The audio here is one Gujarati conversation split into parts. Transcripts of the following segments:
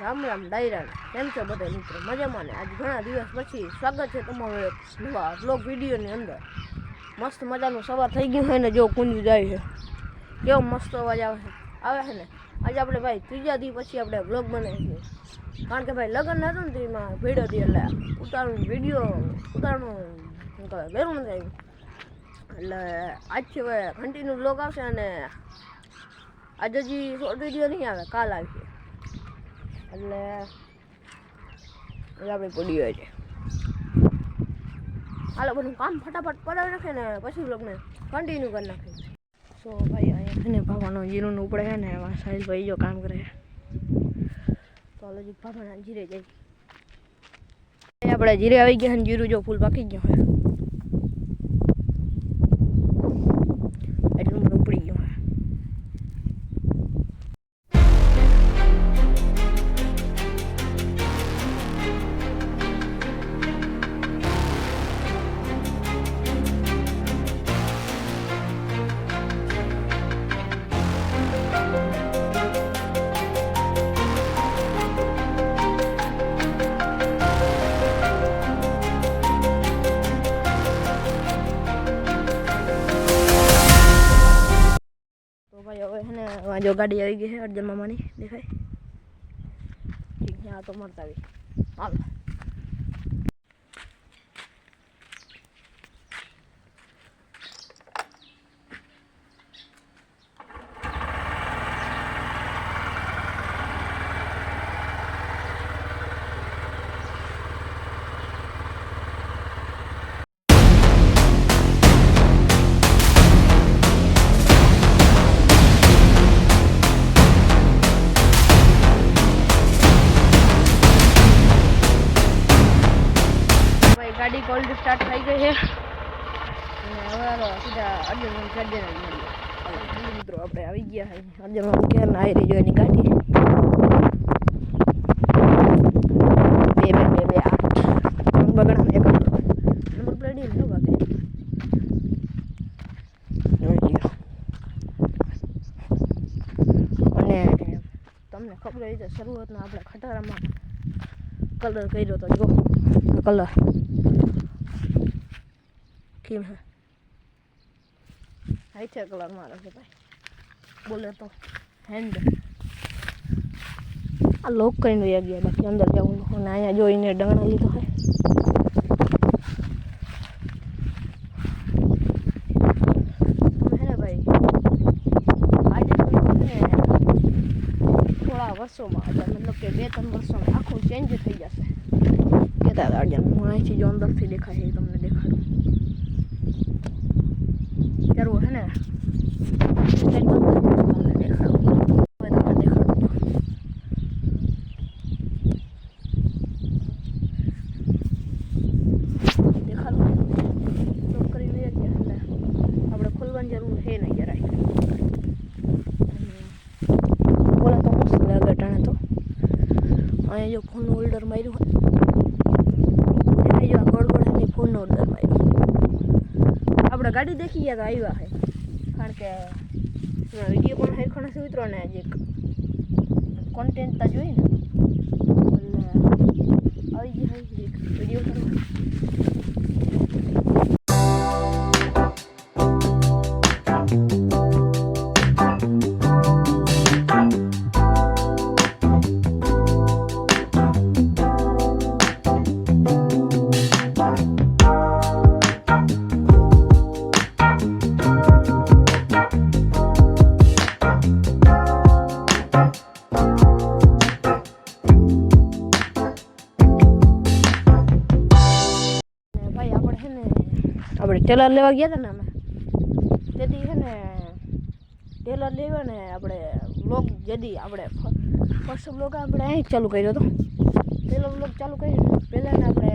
રામ રામ ડાયરા કેમ છો બધા મિત્રો? મજામાં ને? આજ ઘણા દિવસ પછી સ્વાગત છે તમારું એક નવા બ્લોગ વિડીયોની અંદર. મસ્ત મજાનું સવાર થઈ ગયું હોય ને, જો કુંજ જાય છે. કેવો મસ્ત અવાજ આવે છે. આવે છે ને? આજે આપણે ભાઈ ત્રીજા દી પછી આપણે બ્લોગ બનાવીએ કારણ કે ભાઈ લગ્ન હતું ને તેમાં ભીડ હતી એટલે ઉતારણું વીડિયો ઉતારણું વેરું નથી આવ્યું. એટલે આજથી હવે કન્ટિન્યુ બ્લોગ આવશે અને આજે હજી શોર્ટ વીડિયો નહીં આવે, કાલ આવશે. એટલે આપણી પડી હોય છે. હાલો બધું કામ ફટાફટ પડાવી નાખે ને પછી લોકોને કન્ટિન્યુ કરી નાખે. સો ભાઈ, અહીંયા છે ને ભાવાનો જીરું ઉપડે છે ને, એમાં ભાઈ જો કામ કરે તો હાલો જી, ભાવાના જીરે જાય. આપણે જીરે આવી ગયા ને, જીરું જો ફૂલ પાકી ગયો હોય. છે જો ગાડી આવી ગઈ છે, અર્જન મામાની. દેખાય? ઠીક છે, આ તો મળતા આવી. હાલ. હાલો મિત્રો આપણે આવી ગયા છે. અર્જુન ના આવી રહી એની બાકી. અને તમને ખબર હોય શરૂઆતમાં આપણે ખટારામાં કલર કર્યો તો જો કલર કેમ હે. હાઈ છે કલર મારે છે ભાઈ. બોલે તો. હેન્ડ. આ લોક કરીને વહી ગયા બાકી અંદર જવું અને અહીંયા જોઈને ડંગણા લીધો હોય વર્ષોમાં મતલબ કે બે, ત્રણ વર્ષોમાં આખું ચેન્જ થઈ જશે. કહેતા હતા હું અહીંથી જો અંદરથી દેખાય તમને દેખાડું. જરૂર હે ને અહીંયા જો ફોનનું હોલ્ડર માર્યું હોય જો આ ગોળ એની ફોનનો હોલ્ડર માર્યું. આપણે ગાડી દેખી ગયા તો આવ્યા છે કારણ કે વીડિયો પણ હેરખણ ઉતરો ને જે કોન્ટેન્ટ તા જોઈ ને. આપણે ટેલર લેવા ગયા હતા ને અમે. તેથી છે ને ટેલર લેવા ને આપણે બ્લોગ જેદી આપણે ફર્સ્ટ બ્લોગ આપણે અહીં ચાલુ કર્યો હતો. પહેલો બ્લોગ ચાલુ કર્યો પહેલાં આપણે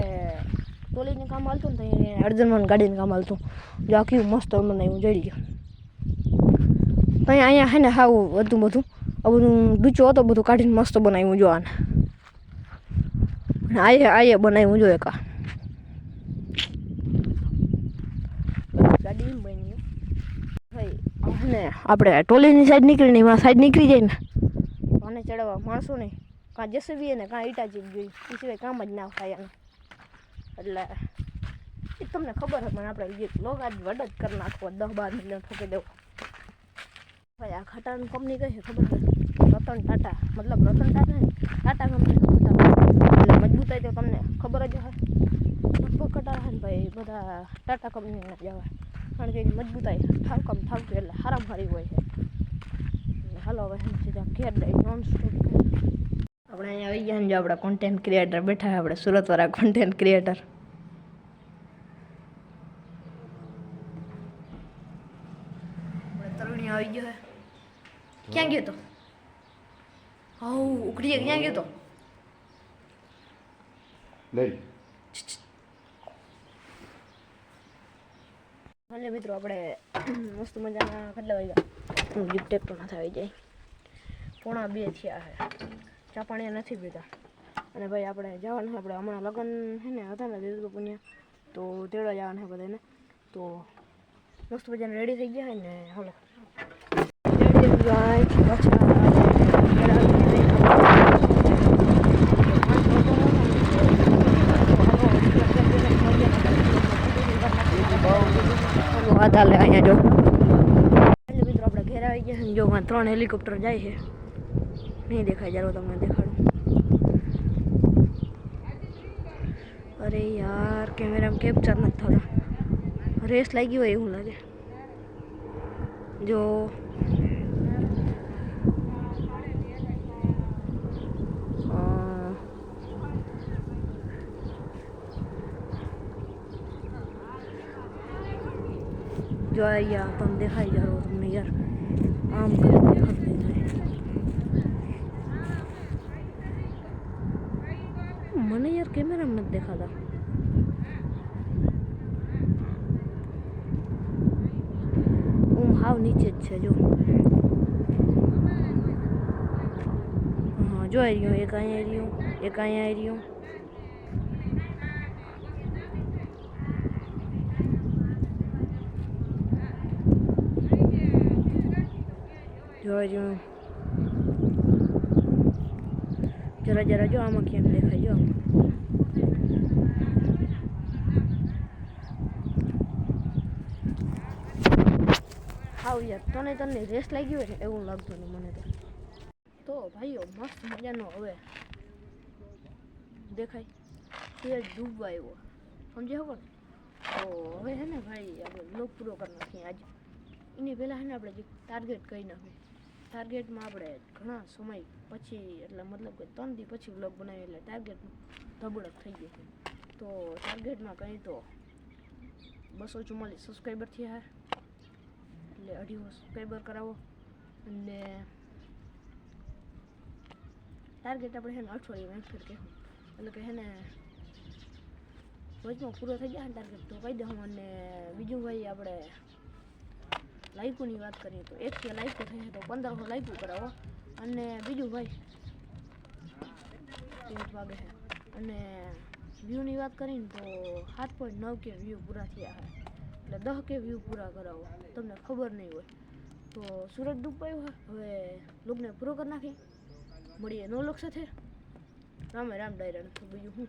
ટોલીને કામ હાલતું ને તો અર્જનમાં ગાડીને કામ હાલતું. જો આખી મસ્ત મને હું જડી ગયો. ત્યાં અહીંયા છે ને હાવ બધું બધું. આ બધું ડૂચો હતો, બધું કાઢીને મસ્ત બનાવ્યું જો આને આયે આયે બનાવ્યું જો એકા ગાડી એમ બની ભાઈ અને આપણે ટોલીની સાઈડ નીકળીને એમાં સાઈડ નીકળી જાય ને, આને ચડાવવા માણસો નહીં કાં જેસીબી ને કાં ઈટા જીપ જોઈ. એ સિવાય કામ જ ના થાય એટલે એ તમને ખબર હોય, પણ આપણે જે લોક આજ વડ જ કરી નાખવો દસ બાર મિલિયન ઠોકી દેવો. ભાઈ, આ ખટાણ કંપની કઈ છે ખબર નથી રતન ટાટા. મતલબ રતન ટાટા ને ટાટા કંપની એટલે મજબૂતાઈ તો તમને ખબર જ હોય. લગભગ કટાર હોય ને ભાઈ, બધા ટાટા કંપનીના જ આવે કારણ કે એની મજબૂતાઈ થાકમ ઠાવકી એટલે હારામ હારી હોય છે. હાલો હવે સીધા ઘેર દઈ નોન સ્ટોપ આપણે અહીંયા આવી ગયા ને જો આપણા કોન્ટેન્ટ ક્રિએટર બેઠા છે આપણે સુરતવાળા કોન્ટેન્ટ ક્રિએટર તરુણી આવી ગયો હે ક્યાં ગયો તો? હઉ ઉકળીએ ક્યાં ગયો તો? લઈ. હાલે મિત્રો આપણે મસ્ત મજાના કેટલા વાગ્યા. ગિફ્ટ ટેપ પણ આવી જાય. પોણા બે થયા છે ચા પાણી નથી પીતા. અને ભાઈ આપણે જવાનું આપણે હમણાં લગ્ન છે ને, હતા ને દીધું પુણ્ય તો તેડવા જવાના છે બધાને. તો મસ્ત મજાને રેડી થઈ ગયા ને, હાલો. હાલે અહીંયા જો. મિત્રો આપણે ઘેર આવી ગયા જો ત્રણ હેલિકોપ્ટર જાય છે. નહીં દેખાય, ચાલો તમને દેખાડું. અરે યાર કેમેરામાં કેપ્ચર નથી થતા. રેસ લાગી હોય એવું લાગે. જો. જો યાર તમને દેખાઈ જાવ તમને યાર આમ કરી દેખાતું નહીં થાય મને યાર કેમેરામાં નથી દેખાતા હું હાવ નીચે જ છે જો હા જો આવી રહ્યું એક અહીંયા રહ્યું એક અહીંયા રહ્યું જોઈ રહ્યું જરા જરા જો આમાં કેમ દેખાય જો હાવ યાર તને તને રેસ લાગી હોય ને એવું લાગતું નહીં મને તો તો ભાઈઓ મસ્ત મજાનો હવે દેખાય તે ડૂબવા આવ્યો સમજે ખબર તો હવે છે ને ભાઈ આપણે લોક પૂરો કરી નાખીએ આજે એની પહેલાં હે ને આપણે જે ટાર્ગેટ કહી નાખીએ ટાર્ગેટમાં આપણે ઘણા સમય પછી, એટલે મતલબ કે ત્રણ દી પછી બ્લોગ બનાવીએ એટલે ટાર્ગેટ ધબડક થઈ ગઈ. તો ટાર્ગેટમાં કંઈ તો બસો ચુમ્માલીસ સબસ્ક્રાઈબર થયા એટલે અઢીસો સબસ્ક્રાઈબર કરાવો. અને ટાર્ગેટ આપણે હેને અઠવાડિયે ફેર કહેવું. એટલે કે હેને વચમાં પૂરો થઈ ગયા ને ટાર્ગેટ તો કહી દઉં અને બીજું ભાઈ આપણે લાઈકોની વાત કરીએ તો એક કે લાઈકો થઈ તો પંદરસો લાઈકો કરાવો. અને બીજું ભાઈ એક વાગે છે અને વ્યૂની વાત કરીને તો સાત પોઈન્ટ નવ કે વ્યૂ પૂરા થયા છે એટલે દહ કે વ્યૂ પૂરા કરાવો. તમને ખબર નહીં હોય. તો સુરત ડૂબાયું હોય હવે લોકને પૂરો કરી નાખી મળીએ નો લોક સાથે. રામે રામ ડાયરા બીજું હું